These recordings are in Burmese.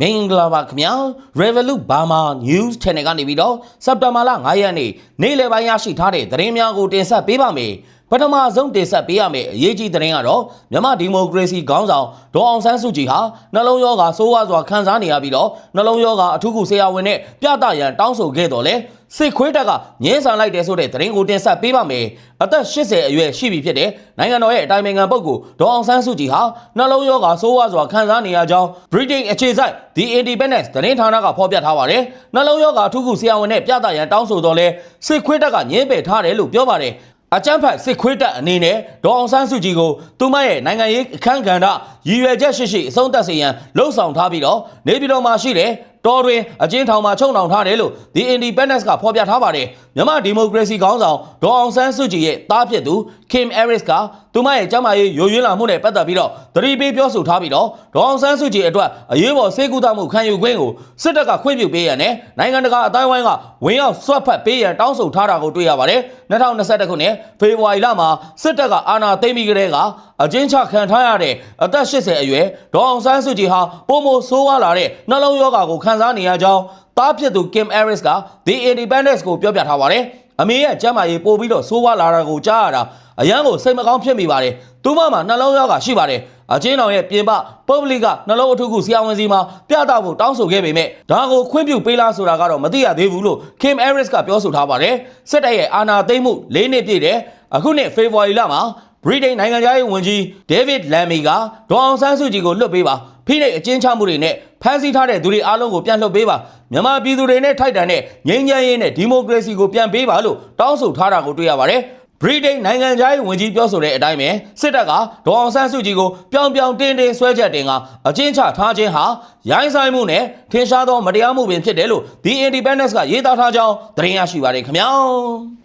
မင်္ဂလာပါခင်ဗျာ Revolut Burma News Channel ကနေပြီးတော့စက်တင်ဘာလ9ရက်နေ့နေ့လယ်ပိုင်းရရှိထားတဲ့သတင်းများကိုတင်ဆက်ပေးပါမယ် ပထမဆုံးတင်ဆက်ပေးရမယ့်အရေးကြီးသတင်းကတော့မြန်မာဒီမိုကရေစီခေါင်းဆောင်ဒေါ်အောင်ဆန်းစုကြည်ဟာနှလုံးရောဂါဆိုးဝါးစွာခံစားနေရပြီးတော့နှလုံးရောဂါအထူးကုဆရာဝန်နဲ့ပြသရန်တောင်းဆိုခဲ့တော်လဲစစ်ခွေးတက်ကငင်းဆန်လိုက်တယ်ဆိုတဲ့သတင်းကိုတင်ဆက်ပေးပါမယ်အသက်80အရွယ်ရှိပြီဖြစ်တဲ့နိုင်ငံတော်ရဲ့အတိုင်ပင်ခံပုဂ္ဂိုလ်ဒေါ်အောင်ဆန်းစုကြည်ဟာနှလုံးရောဂါဆိုးဝါးစွာခံစားနေရကြောင်း Britain အခြေစိုက် The Independent သတင်းဌာနကဖော်ပြထားပါတယ်နှလုံးရောဂါအထူးကုဆရာဝန်နဲ့ပြသရန်တောင်းဆိုတော်လဲစစ်ခွေးတက်ကငင်းပယ်ထားတယ်လို့ပြောပါတယ် အကြမ်းဖက်စစ်ခွေးတပ်အနေနဲ့ဒေါ်အောင်ဆန်းစုကြည်ကိုသူမရဲ့နိုင်ငံရေးအခမ်းကဏ္ဍရည်ရွယ်ချက်ရှိရှိအဆုံးသတ်စေရန်လှုံ့ဆော်ထားပြီးတော့နေပြည်တော်မှာရှိတဲ့တော်တွင်အကျဉ်းထောင်မှာချုပ်နှောင်ထားတယ်လို့ The Independence ကဖော်ပြထားပါတယ်မြန်မာဒီမိုကရေစီခေါင်းဆောင်ဒေါ်အောင်ဆန်းစုကြည်ရဲ့တားဖြစ်သူ Kim Harris ကသူမရဲ့ကျန်းမာရေးယိုယွင်းလာမှုနဲ့ပတ်သက်ပြီးတော့သတိပေးပြောဆိုထားပြီးတော့ဒေါ်အောင်ဆန်းစုကြည်အတွက်အရေးပေါ်စေကူတာမှုခံယူခွင့်ကိုစစ်တပ်ကခွင့်ပြုပေးရန်နဲ့နိုင်ငံတကာအတိုင်းအဝိုင်းကဝင်ရောက်ဆွတ်ဖက်ပေးရန်တောင်းဆိုထားတာကိုတွေ့ရပါတယ်2021ခုနှစ်ဖေဖော်ဝါရီလမှာစစ်တပ်ကအာဏာသိမ်းပြီးကတည်းကအကျဉ်းချခံထားရတဲ့အသက်80အရွယ်ဒေါ်အောင်ဆန်းစုကြည်ဟာပုံမဆိုးဝါးလာတဲ့နှလုံးရောဂါကိုခံစားနေရကြောင်းတားဖြစ်သူ Kim Harris က The Independence ကိုပြောပြထားပါတယ် အမေရဲ့ကျမ်းမာရေးပို့ပြီးတော့ဆိုးဝါးလာတာကိုကြားရတာအရန်ကိုစိတ်မကောင်းဖြစ်မိပါတယ်သူမမှာနှလုံးရောဂါရှိပါတယ်အချင်းတော်ရဲ့ပြင်ပပုဂ္ဂလိကနှလုံးအထုခုဆရာဝန်စီမှာပြသဖို့တောင်းဆိုခဲ့ပေမဲ့ဒါကိုခွင့်ပြုပေးလားဆိုတာကတော့မသိရသေးဘူးလို့ Kim Harris ကပြောဆိုထားပါတယ်စစ်တပ်ရဲ့အာဏာသိမ်းမှု၄နှစ်ပြည့်တဲ့အခုနှစ်ဖေဖော်ဝါရီလမှာဗြိတိန်နိုင်ငံသားရေးဝန်ကြီးဒေးဗစ်လမ်မီကဒေါ်အောင်ဆန်းစုကြည်ကိုလွှတ်ပေးပါဖိနှိပ်အကျဉ်းချမှုတွေနဲ့ ဖမ်းဆီးထားတဲ့သူတွေအားလုံးကိုပြန်လွှတ်ပေးပါမြန်မာပြည်သူတွေနဲ့ထိုက်တန်တဲ့ငြိမ်းချမ်းရေးနဲ့ဒီမိုကရေစီကိုပြန်ပေးပါလို့တောင်းဆိုထားတာကိုတွေ့ရပါတယ်ဗြိတိန်နိုင်ငံသားရေးဝန်ကြီးပြောဆိုတဲ့အတိုင်းပဲစစ်တပ်ကဒေါ်အောင်ဆန်းစုကြည်ကိုပြောင်ပြောင်တင်းတင်းဆွဲချက်တင်ကအကျဉ်းချထားခြင်းဟာရိုင်းဆိုင်မှုနဲ့ထင်ရှားသောမတရားမှုပင်ဖြစ်တယ်လို့ The Independence ကရေးသားထားကြောင်းသတင်းရရှိပါတယ်ခင်ဗျာ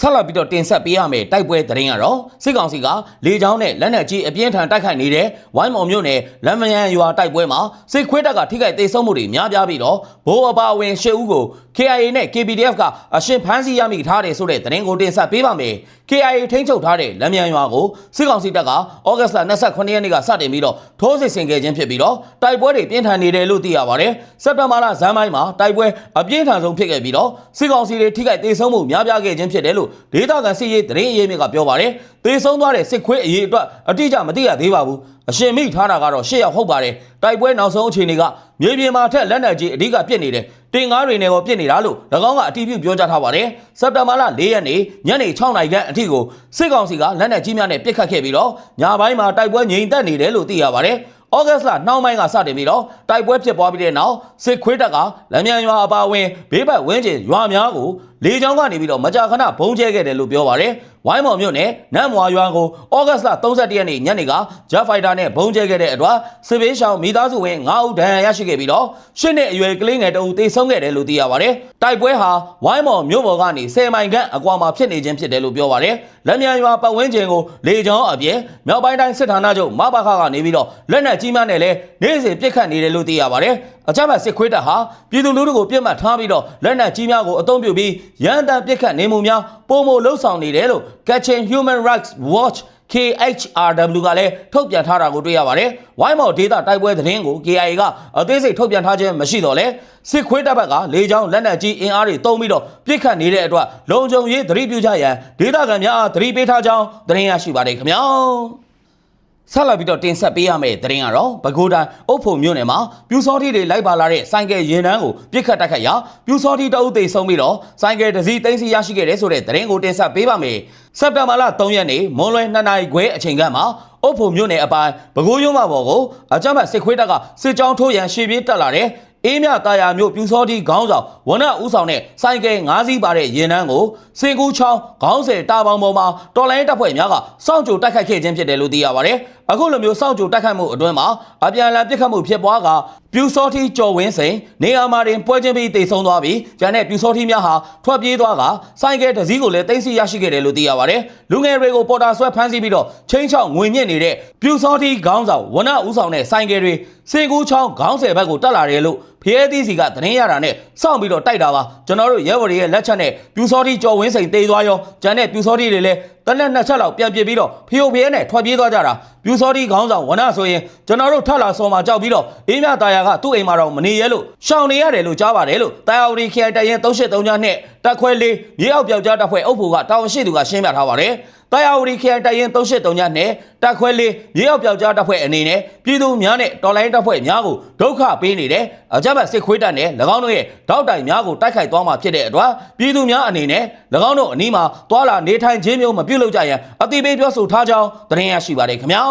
ဆက်လက်ပြီးတော့တင်ဆက်ပေးရမယ့်တိုက်ပွဲသတင်းကတော့စစ်ကောင်စီကလေကြောင်းနဲ့လက်နက်ကြီးအပြင်းထန်တိုက်ခိုက်နေတဲ့ဝိုင်းမော်မြို့နယ်လမ်းမယန်ရွာတိုက်ပွဲမှာစစ်ခွေးတပ်ကထိခိုက်ဒေဆုံးမှုတွေများပြားပြီးတော့ဘိုးအပါအဝင်ရှစ်ဦးကို KIA နဲ့ KPDF ကအရှင်ဖမ်းဆီးရမိထားတယ်ဆိုတဲ့သတင်းကိုတင်ဆက်ပေးပါမယ်။ KIA ထိန်းချုပ်ထားတဲ့လမ်းမြန်ရွာကိုစစ်ကောင်စီတပ်ကဩဂတ်စ်လ29ရက်နေ့ကစတင်ပြီးတော့ထိုးစစ်ဆင်ခဲ့ခြင်းဖြစ်ပြီးတော့တိုက်ပွဲတွေပြင်းထန်နေတယ်လို့သိရပါတယ်။စက်တင်ဘာလဇန်ပိုင်းမှာတိုက်ပွဲအပြင်းထန်ဆုံးဖြစ်ခဲ့ပြီးတော့စစ်ကောင်စီတွေထိခိုက်ဒေဆုံးမှုများပြားခဲ့ခြင်းဖြစ်တယ်လို့ဒေသခံစစ်ရေးသတင်းအရေးမြစ်ကပြောပါတယ်။ဒေဆုံးသွားတဲ့စစ်ခွေးအရေးအတွက်အတိအကျမသိရသေးပါဘူး။အရှင်မိထားတာကတော့၈ရောက်ဟုတ်ပါတယ်တိုက်ပွဲနောက်ဆုံးအခြေအနေကမြေပြင်မှာထက်လက်နက်ကြီးအဓိကပြစ်နေတယ်တင်ကားတွေနဲ့ကိုပြစ်နေတာလို့၎င်းကအတည်ပြုပြောကြားထားပါတယ်စက်တဘာလ၄ရက်နေ့ညနေ6နာရီခန့်အထိကိုစစ်ကောင်စီကလက်နက်ကြီးများနဲ့ပစ်ခတ်ခဲ့ပြီးတော့ညပိုင်းမှာတိုက်ပွဲငြိမ်သက်နေတယ်လို့သိရပါတယ်ဩဂတ်စ်လနှောင်းပိုင်းကစတင်ပြီးတော့တိုက်ပွဲဖြစ်ပွားပြီးတဲ့နောက်စစ်ခွေးတပ်ကလက်မြန်ရွာအပါအဝင်ဘေးဘက်ဝင်းကျင်ရွာများကိုလေကြောင်းကနေပြီးတော့မကြာခဏဘုံကျဲခဲ့တယ်လို့ပြောပါတယ်။ဝိုင်းမော်မြို့နယ်နမ်မွာရွာကိုဩဂတ်စ်လ31ရက်နေ့ညနေကဂျက်ဖိုက်တာနဲ့ဘုံကျဲခဲ့တဲ့အတွက်စစ်ဘေးရှောင်မိသားစုဝင်9ဦးဒဏ်ရာရရှိခဲ့ပြီးတော့ရှစ်နှစ်အရွယ်ကလေးငယ်တအုပ်သေဆုံးခဲ့တယ်လို့သိရပါတယ်။တိုက်ပွဲဟာဝိုင်းမော်မြို့ပေါ်ကနေ10မိုင်ခန့်အကွာမှာဖြစ်နေခြင်းဖြစ်တယ်လို့ပြောပါတယ်။လက်မြန်ရွာပတ်ဝန်းကျင်ကိုလေကြောင်းအပြင်မြောက်ပိုင်းတိုင်းစစ်ဌာနချုပ်မဘာခကနေပြီးတော့လက်နက်ကြီးများနဲ့လည်းနေ့စဉ်ပစ်ခတ်နေတယ်လို့သိရပါတယ်။အကြမ်းဖက်စစ်ခွေးတပ်ဟာပြည်သူလူထုကိုပြစ်မှတ်ထားပြီးတော့လက်နက်ကြီးများကိုအုံပြုပြီးရန်တမ်းပစ်ခတ်နေမှုများပုံမလှုပ်ဆောင်နေတယ်လို့ Kachin Human Rights Watch KHRW ကလည်းထုတ်ပြန်ထားတာကိုတွေ့ရပါတယ်။ဝိုင်းမော်ဒေတာတိုက်ပွဲသတင်းကို KIA ကအသေးစိတ်ထုတ်ပြန်ထားခြင်းမရှိတော့လဲစစ်ခွေးတပ်ဘက်ကလေကြောင်းလက်နက်ကြီးအင်အားတွေတုံးပြီးတော့ပြစ်ခတ်နေတဲ့အတွက်လုံခြုံရေးသတိပြုကြရန်ဒေတာခံများအားသတိပေးထားကြောင်းသတင်းရရှိပါတယ်ခင်ဗျာ။ ဆက်လက်ပြီးတော့တင်ဆက်ပေးရမယ့်သတင်းကတော့ပဲခူးတိုင်းအုပ်ဖို့မြို့နယ်မှာပြူစောတိတွေလိုက်ပါလာတဲ့ဆိုင်ကယ်ရင်တန်းကိုပြစ်ခတ်တိုက်ခတ်ရာပြူစောတိတအုပ်သိဆုံးပြီးတော့ဆိုင်ကယ်တစ်စီးသိမ်းဆီးရရှိခဲ့တဲ့ဆိုတဲ့သတင်းကိုတင်ဆက်ပေးပါမယ်။စက်တင်ဘာလ3ရက်နေ့မွန်လွယ်2နာရီခွဲအချိန်ကမှအုပ်ဖို့မြို့နယ်အပိုင်းပဲခူးရုံးမပေါ်ကိုအကြမ်းဖက်စစ်ခွေးတပ်ကစစ်ကြောင်းထိုးရန်ရှေ့ပြေးတက်လာတဲ့ အေးမြတာယာမျိုးပြူစောတိခေါင်းဆောင်ဝနဦးဆောင်တဲ့ဆိုင်ကယ်၅စီးပါတဲ့ရင်နှန်းကိုစင်ကူးချောင်းခေါင်းဆယ်တာပေါင်ပေါ်မှာတော်လိုင်းတပ်ဖွဲ့များကစောင့်ကြိုတိုက်ခိုက်ခဲ့ခြင်းဖြစ်တယ်လို့သိရပါတယ်။အခုလိုမျိုးစောင့်ကြိုတိုက်ခိုက်မှုအတွင်းမှာအပြန်အလှန်ပစ်ခတ်မှုဖြစ်ပွားကပြူစောတိကျော်ဝင်းစိန်နေရာမှာတင်ပွဲချင်းပြီးတိတ်ဆုံးသွားပြီးကျန်တဲ့ပြူစောတိများဟာထွက်ပြေးသွားကဆိုင်ကယ်တစ်စီးကိုလည်းတင်စီရရှိခဲ့တယ်လို့သိရပါတယ်။လူငယ်တွေကိုပေါ်တာဆွဲဖမ်းဆီးပြီးတော့ချင်းချောက်ငွေညစ်နေတဲ့ပြူစောတိခေါင်းဆောင်ဝနဦးဆောင်တဲ့ဆိုင်ကယ်တွေစင်ကူးချောင်းခေါင်းဆယ်ဘက်ကိုတက်လာတယ်လို့ ဖျဲသီးစီကသတင်းရတာနဲ့စောင့်ပြီးတော့တိုက်တာပါကျွန်တော်တို့ရဲဘော်တွေရဲ့လက်ချက်နဲ့ပြူစောတိကြော်ဝင်းစိန်တေးသွားရောကျန်တဲ့ပြူစောတိတွေလည်းတနက်နှစ်ချက်လောက်ပြန်ပြစ်ပြီးတော့ဖျို့ဖျဲနဲ့ထွက်ပြေးသွားကြတာပြူစောတိခေါင်းဆောင်ဝနဆိုရင်ကျွန်တော်တို့ထပ်လာဆော်မှာကြောက်ပြီးတော့အေးမြတာယာကသူ့အိမ်မှာတော့မနေရဲလို့ရှောင်နေရတယ်လို့ကြားပါတယ်လို့တာယာဝတီခရိုင်တရင်383ညနဲ့တက်ခွဲလေးမြေအောက်ပြောက်ကြားတပ်ဖွဲ့အုပ်ဖို့ကတာဝန်ရှိသူကရှင်းပြထားပါတယ်တာယာဝတီခရိုင်တရင်383ညနဲ့တက်ခွဲလေးမြေအောက်ပြောက်ကြားတပ်ဖွဲ့အနေနဲ့ပြည်သူများနဲ့တော်လိုင်းတပ်ဖွဲ့များကိုဒုက္ခပေးနေတယ်အကြမ်းဖက်စစ်ခွေးတပ်နဲ့၎င်းတို့ရဲ့တောက်တိုင်များကိုတိုက်ခိုက်သွားမှာဖြစ်တဲ့အတွက်ပြည်သူများအနေနဲ့၎င်းတို့အနီးမှာတွာလာနေထိုင်ခြင်းမျိုးမပြုလုပ်ကြရန်အတိပေးပြောဆိုထားကြောင်းသတင်းရရှိပါတယ်ခင်ဗျာ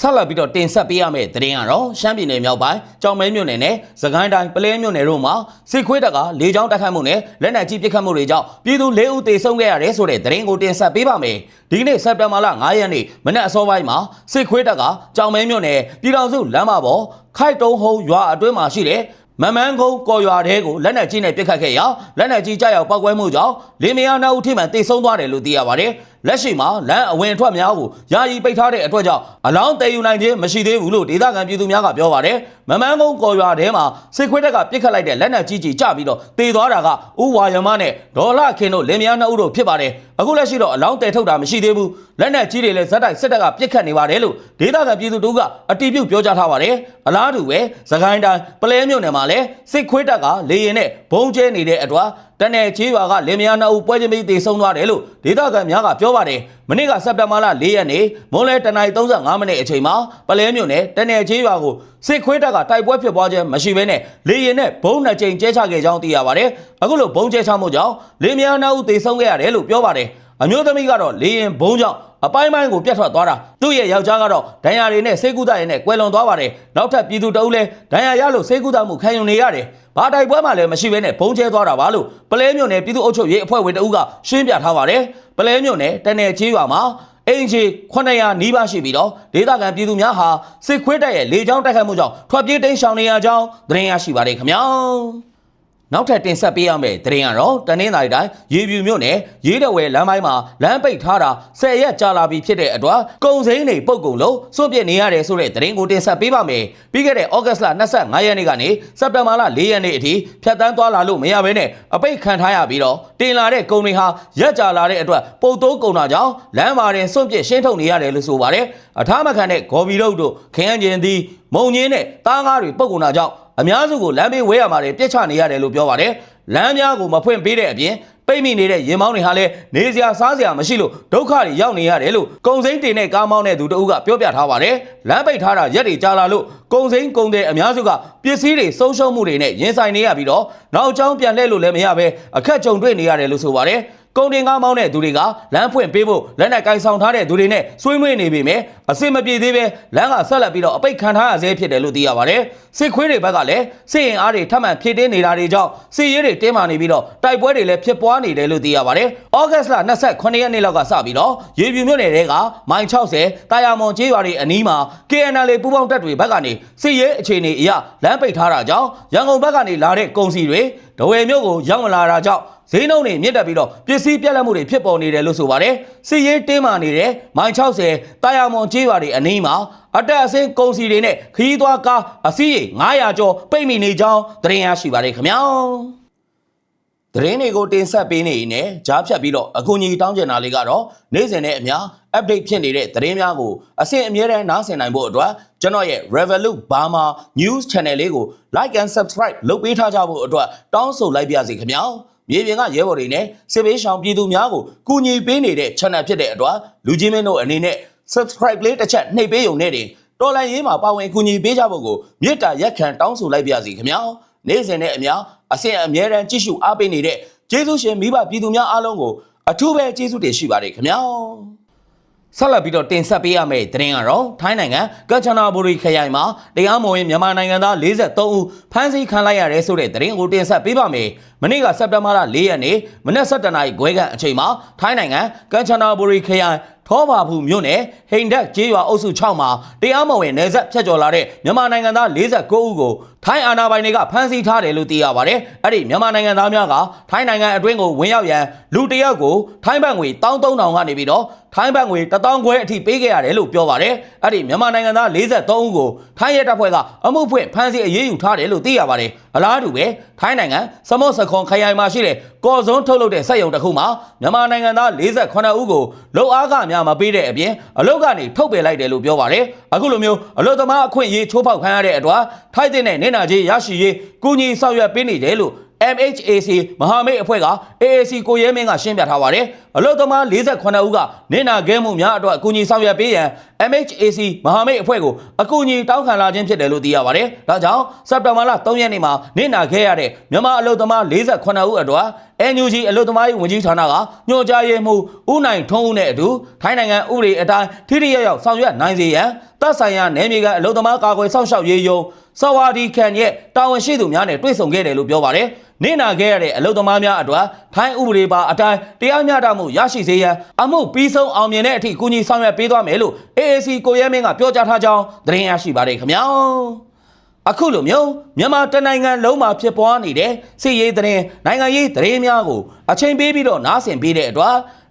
ဆက်လက်ပြီးတော့တင်ဆက်ပေးရမယ့်သတင်းကတော့ရှမ်းပြည်နယ်မြောက်ပိုင်းကြောင်မဲမြို့နယ်နဲ့စကိုင်းတိုင်းပလဲမြို့နယ်တို့မှာစစ်ခွေးတပ်ကလေကြောင်းတိုက်ခိုက်မှုနဲ့လက်နက်ကြီးပစ်ခတ်မှုတွေကြောင့်ပြည်သူ၄ဦးသေဆုံးခဲ့ရတယ်ဆိုတဲ့သတင်းကိုတင်ဆက်ပေးပါမယ်။ဒီနေ့စက်တင်ဘာလ9ရက်နေ့မနက်အစောပိုင်းမှာစစ်ခွေးတပ်ကကြောင်မဲမြို့နယ်ပြည်တော်စုလမ်းမပေါ်ခိုက်တုံးဟုံရွာအတွင်းမှာရှိတဲ့မမန်းကုန်းကော်ရွာတဲကိုလက်နက်ကြီးနဲ့ပစ်ခတ်ခဲ့ရာလက်နက်ကြီးကြောက်ရောက်ပောက်ကွဲမှုကြောင့်လင်းမယားနှစ်ဦးထိမှန်တိတ်ဆုံးသွားတယ်လို့သိရပါတယ်။ လက်ရှိမှာလမ်းအဝင်အထွက်များကိုယာယီပိတ်ထားတဲ့အတွက်ကြောင့်အလောင်းတည်ယူနိုင်ခြင်းမရှိသေးဘူးလို့ဒေသခံပြည်သူများကပြောပါတယ်။မမန်းကုန်းကော်ရွာတဲမှာစစ်ခွေးတက်ကပစ်ခတ်လိုက်တဲ့လက်နက်ကြီးကြီးကျပြီးတော့တေသွားတာကဥဝါယမနဲ့ဒေါ်လာခင်တို့လင်းမယားနှစ်ဦးတို့ဖြစ်ပါတယ်။အခုလက်ရှိတော့အလောင်းတည်ထုတ်တာမရှိသေးဘူး။လက်နက်ကြီးတွေလည်းဇက်တိုက်စစ်တပ်ကပစ်ခတ်နေပါတယ်လို့ဒေသခံပြည်သူတို့ကအတိပြုပြောကြားထားပါတယ်။အလားတူပဲသခိုင်းတိုင်းပလဲမြို့နယ်မှာလည်းစစ်ခွေးတက်ကလေရင်နဲ့ဘုံကျဲနေတဲ့အတွက် တနယ်ချေးရွာကလင်မယားနှစ်ဦးပွဲချင်းပြီးတေဆုံးသွားတယ်လို့ဒေသခံများကပြောပါတယ်။မနေ့ကစက်တင်ဘာလ၄ရက်နေ့မွန်းလဲတနင်္လာ35မိနစ်အချိန်မှာပလဲမြို့နယ်တနယ်ချေးရွာကိုစစ်ခွေးတက်ကတိုက်ပွဲဖြစ်ပွားခြင်းမရှိဘဲနဲ့လေရင်နဲ့ဘုံနှစ်ကြိမ်ကျဲချခဲ့ကြောင်းသိရပါတယ်။အခုလိုဘုံကျဲချမှုကြောင့်လင်မယားနှစ်ဦးတေဆုံးခဲ့ရတယ်လို့ပြောပါတယ်။အမျိုးသမီးကတော့လေရင်ဘုံကြောင့် အပိုင်းပိုင်းကိုပြတ်ထွက်သွားတာသူ့ရဲ့ယောက်ျားကတော့ဒဏ်ရာတွေနဲ့စေကုသရေးနဲ့ကွယ်လွန်သွားပါတယ်နောက်ထပ်ပြည်သူတအုပ်လည်းဒဏ်ရာရလို့စေကုသမှုခံယူနေရတယ်ဘာတိုက်ပွဲမှလည်းမရှိဘဲနဲ့ဘုံကျဲသွားတာပါလို့ပလဲမြို့နယ်ပြည်သူ့အုပ်ချုပ်ရေးအဖွဲ့ဝင်တအုပ်ကရှင်းပြထားပါတယ်ပလဲမြို့နယ်တနယ်ချေးရွာမှာအင်ဂျီ900နီးပါးရှိပြီးတော့ဒေသခံပြည်သူများဟာစစ်ခွေးတပ်ရဲ့လေကြောင်းတိုက်ခိုက်မှုကြောင့်ထွက်ပြေးတိမ်းရှောင်နေရကြောင်းသတင်းရရှိပါတယ်ခင်ဗျာ နောက်ထပ်တင်ဆက်ပေးရမယ့်သတင်းကတော့တနင်္သာရီတိုင်းရေပြူမြို့နယ်ရေးတော်ဝဲလမ်းပိုင်းမှာလမ်းပိတ်ထားတာ၁၀ရက်ကြာလာပြီဖြစ်တဲ့အတွက်ကုံစိမ်းတွေပုတ်ကုန်လို့စွန့်ပစ်နေရတယ်ဆိုတဲ့သတင်းကိုတင်ဆက်ပေးပါမယ်။ပြီးခဲ့တဲ့ဩဂတ်စ်လ25ရက်နေ့ကနေစက်တင်ဘာလ4ရက်နေ့အထိဖြတ်တန်းသွားလာလို့မရဘဲနဲ့အပိတ်ခံထားရပြီးတော့တင်လာတဲ့ကုံတွေဟာရက်ကြာလာတဲ့အတွက်ပုတ်တိုးကုန်တာကြောင့်လမ်းမှာတင်စွန့်ပစ်ရှင်းထုတ်နေရတယ်လို့ဆိုပါတယ်။အထားမခံတဲ့ဂေါ်ဘီရုပ်တို့ခရမ်းကျင်သည်မုံညင်းနဲ့တားငါးတွေပုတ်ကုန်တာကြောင့် အများစုကိုလမ်းဘေးဝဲရမှာတွေပြစ်ချနေရတယ်လို့ပြောပါတယ်။လမ်းများကိုမဖွင့်ပေးတဲ့အပြင်ပိတ်မိနေတဲ့ရင်မောင်းတွေဟာလည်းနေစရာစားစရာမရှိလို့ဒုက္ခတွေရောက်နေရတယ်လို့ကုံစိမ့်တင်တဲ့ကားမောင်းတဲ့သူတအုပ်ကပြောပြထားပါတယ်။လမ်းပိတ်ထားတာရက်တွေကြာလာလို့ကုံစိမ့်ကုံတဲ့အများစုကပစ္စည်းတွေဆုံးရှုံးမှုတွေနဲ့ရင်ဆိုင်နေရပြီးတော့နောက်ကျောင်းပြန်လှည့်လို့လည်းမရဘဲအခက်ကြုံတွေ့နေရတယ်လို့ဆိုပါတယ်။ ကုန်တင်ကားမောင်းတဲ့သူတွေကလမ်းဖွင့်ပေးဖို့လက်နက်ကင်ဆောင်ထားတဲ့သူတွေနဲ့ဆွေးနွေးနေပြီမယ်အစစ်မပြေသေးပဲလမ်းကဆက်လက်ပြီးတော့အပိတ်ခံထားရဆဲဖြစ်တယ်လို့သိရပါတယ်စစ်ခွေးတွေဘက်ကလည်းစစ်ရင်အားတွေထပ်မံဖြည့်တင်းနေတာတွေကြောင့်စစ်ရေးတွေတင်းမာနေပြီးတော့တိုက်ပွဲတွေလည်းဖြစ်ပွားနေတယ်လို့သိရပါတယ်ဩဂတ်စ်လ29ရက်နေ့လောက်ကစပြီးတော့ရေပြူမြို့နယ်တွေကမိုင်60တာယာမွန်ကျေးရွာတွေအနီးမှာ KNL ပူးပေါင်းတပ်တွေဘက်ကနေစစ်ရေးအခြေအနေအရလမ်းပိတ်ထားတာကြောင့်ရန်ကုန်ဘက်ကနေလာတဲ့ကုန်စည်တွေဒဝယ်မြို့ကိုရောက်မလာတာကြောင့် ဈေးနှုန်းတွေမြင့်တက်ပြီးတော့ပစ္စည်းပြက်လက်မှုတွေဖြစ်ပေါ်နေတယ်လို့ဆိုပါတယ်။စစ်ရေးတင်းမာနေတဲ့မိုင်60တာယာမွန်ကျေးရွာတွေအနီးမှာအတက်အဆင်းကုန်စည်တွေနဲ့ခရီးသွားကားအစီးရေ900ကျော်ပိတ်မိနေကြောင်းသတင်းရရှိပါတယ်ခင်ဗျာ။သတင်းတွေကိုတင်ဆက်ပေးနေရင်လည်းကြားဖြတ်ပြီးတော့အကူအညီတောင်းကျင်တာလေးကတော့နေ့စဉ်နဲ့အများ update ဖြစ်နေတဲ့သတင်းများကိုအဆင့်အမြဲတမ်းနားဆင်နိုင်ဖို့အတွက်ကျွန်တော်ရဲ့ Revolut Burma News Channel လေးကို like and subscribe လုပ်ပေးထားကြဖို့အတွက်တောင်းဆိုလိုက်ပါစီခင်ဗျာ။ မြေပြင်ကရဲဘော်တွေနဲ့စစ်ပေးရှောင်ပြည်သူများကိုကူညီပေးနေတဲ့ channel ဖြစ်တဲ့အတွက်လူကြီးမင်းတို့အနေနဲ့ subscribe လေးတစ်ချက်နှိပ်ပေးရုံနဲ့တင်တော်လိုင်းရေးမှာပါဝင်ကူညီပေးကြဖို့ကိုမေတ္တာရက်ခံတောင်းဆိုလိုက်ပါစီခင်ဗျာနေ့စဉ်နဲ့အများအဆင့်အမြဲတမ်းကြည့်ရှုအားပေးနေတဲ့ကျေးဇူးရှင်မိဘပြည်သူများအားလုံးကိုအထူးပဲကျေးဇူးတင်ရှိပါတယ်ခင်ဗျာ ဆက်လက်ပြီးတော့တင်ဆက်ပေးရမယ့်သတင်းကတော့ထိုင်းနိုင်ငံကမ်ချနာဘူရီခရိုင်မှာတရားမဝင်မြန်မာနိုင်ငံသား43ဦးဖမ်းဆီးခံလိုက်ရတယ်ဆိုတဲ့သတင်းကိုတင်ဆက်ပေးပါမယ်။မနေ့ကစက်တင်ဘာလ4ရက်နေ့မနက်7:00နာရီခွဲခန့်အချိန်မှာထိုင်းနိုင်ငံကမ်ချနာဘူရီခရိုင် ထောပါဘူးမြို့နယ်ဟိန်ဒက်ကျေးရွာအုပ်စု6မှာတရားမဝင်နယ်စပ်ဖြတ်ကျော်လာတဲ့မြန်မာနိုင်ငံသား49ဦးကိုထိုင်းအာဏာပိုင်တွေကဖမ်းဆီးထားတယ်လို့သိရပါတယ်။အဲ့ဒီမြန်မာနိုင်ငံသားများကထိုင်းနိုင်ငံအတွင်းကိုဝင်ရောက်ရန်လူတစ်ယောက်ကိုထိုင်းဘတ်ငွေ13000ကနေပြီးတော့ထိုင်းဘတ်ငွေ1000ခွဲအထိပေးခဲ့ရတယ်လို့ပြောပါတယ်။အဲ့ဒီမြန်မာနိုင်ငံသား43ဦးကိုထိုင်းရဲတပ်ဖွဲ့ကအမှုဖွင့်ဖမ်းဆီးအရေးယူထားတယ်လို့သိရပါတယ်။အလားတူပဲထိုင်းနိုင်ငံစမော့စခွန်ခရိုင်မှာရှိတဲ့ကော်စွန်းထုတ်လုပ်တဲ့စက်ရုံတစ်ခုမှာမြန်မာနိုင်ငံသား48ဦးကိုလုံအားကများမပေးတဲ့အပြင်အလုတ်ကနေထုတ်ပယ်လိုက်တယ်လို့ပြောပါတယ်။အခုလိုမျိုးအလုတ်သမားအခွင့်အရေးချိုးဖောက်ခံရတဲ့အတွက်ထိုင်းတဲ့နဲ့နေနာကြီးရရှိရေးကုညီဆောင်ရွက်ပေးနေတယ်လို့ MHAC မဟာမိတ်အဖွဲ့က AAC ကိုရဲမင်းကရှင်းပြထားပါတယ်။အလုတ်သမား48ဦးကနေနာခဲမှုများအတွက်အကူအညီဆောင်ရွက်ပေးရန် MHAC မဟာမိတ်အဖွဲ့ကိုအကူအညီတောင်းခံလာခြင်းဖြစ်တယ်လို့သိရပါတယ်။ဒါကြောင့်စက်တင်ဘာလ3ရက်နေ့မှာနေနာခဲရတဲ့မြန်မာအလုတ်သမား48ဦးအတွက် NUG အလုတ်သမားရေးဝန်ကြီးဌာနကညွှန်ကြားရေးမှူးဦးနိုင်ထွန်းဦးနဲ့အတူထိုင်းနိုင်ငံဥပဒေအတိုင်းထိထိရောက်ရောက်ဆောင်ရွက်နိုင်စေရန်တပ်ဆိုင်ရာနယ်မြေကအလုတ်သမားကာကွယ်စောင့်ရှောက်ရေးယုံ စဝါဒီကန်ရဲ့တာဝန်ရှိသူများနဲ့တွေ့ဆုံခဲ့တယ်လို့ပြောပါတယ်။နေနာခဲ့ရတဲ့အလုတ်သမားများအတွက်ထိုင်းဥပဒေပါအတိုင်းတရားမျှတမှုရရှိစေရန်အမှုပြီးဆုံးအောင်မြင်တဲ့အထိကူညီဆောင်ရွက်ပေးသွားမယ်လို့ AAC ကိုရဲမင်းကပြောကြားထားကြောင်းသတင်းရရှိပါတယ်ခင်ဗျာ။အခုလိုမျိုးမြန်မာတနိုင်ငံလုံးမှာဖြစ်ပွားနေတဲ့စစ်ရေးသတင်းနိုင်ငံရေးသတင်းများကိုအချိန်ပေးပြီးတော့နားဆင်ပေးတဲ့အတွက်